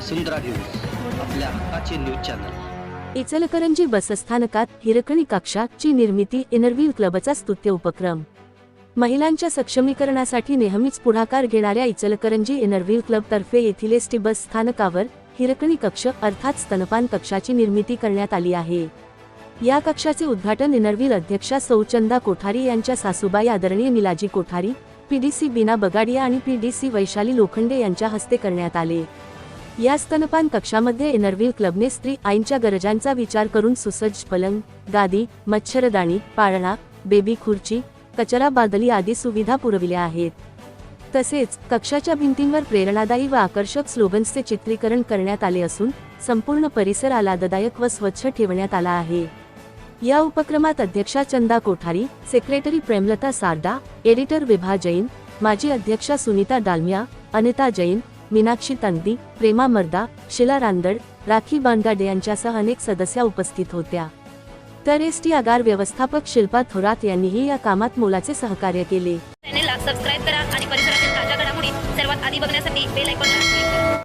वसुंधरा news आपल्या हक्काचे news channel. Ichalkaranji बसस्थानकात हिरकणी कक्षाची निर्मिती इनरव्हील क्लबचा स्तुत्य उपक्रम. महिलांच्या सक्षमीकरणासाठी नेहमीच पुढाकार घेणाऱ्या इचलकरंजी इनरव्हील क्लबतर्फे येथील एसटी बस स्थानकावर हिरकणी कक्ष अर्थात स्तनपान कक्षाची निर्मिती करण्यात आली आहे. या कक्षाचे उद्घाटन इनरव्हील अध्यक्षा सौचंदा कोठारी यांच्या सासूबाई आदरणीय निलाजी कोठारी पीडीसी बीना बगाडिया आणि पीडीसी वैशाली लोखंडे यांच्या हस्ते करण्यात आले. या स्तनपान कक्षामध्ये एनरव्हील क्लबने स्त्री आईंच्या गरजांचा विचार करून सुसज्ज पलंग गादी मच्छरदाणी पाळणा बेबी खुर्ची कचरा बादली आदी सुविधा पुरविल्या आहेत. तसेच कक्षाच्या भिंतींवर प्रेरणादायी व आकर्षक स्लोगन्सचे चित्रीकरण करण्यात आले असून संपूर्ण परिसर आल्हाददायक व स्वच्छ ठेवण्यात आला आहे. या उपक्रमात अध्यक्षा चंदा कोठारी सेक्रेटरी प्रेमलता सारडा एडिटर विभा जैन माजी अध्यक्षा सुनीता डालमिया अनिता जैन मीनाक्षी तंगदी प्रेमा मर्दा शिला रांदड राखी बांगाडे यांच्यासह अनेक सदस्या उपस्थित होत्या. तर एस टी आगार व्यवस्थापक शिल्पा थोरात यांनीही या कामात मोलाचे सहकार्य केले. चॅनेलला सबस्क्राईब करा आणि परिसरातील ताज्या घडामोडी सर्वात आधी बघण्यासाठी बेल आयकॉनला क्लिक करा.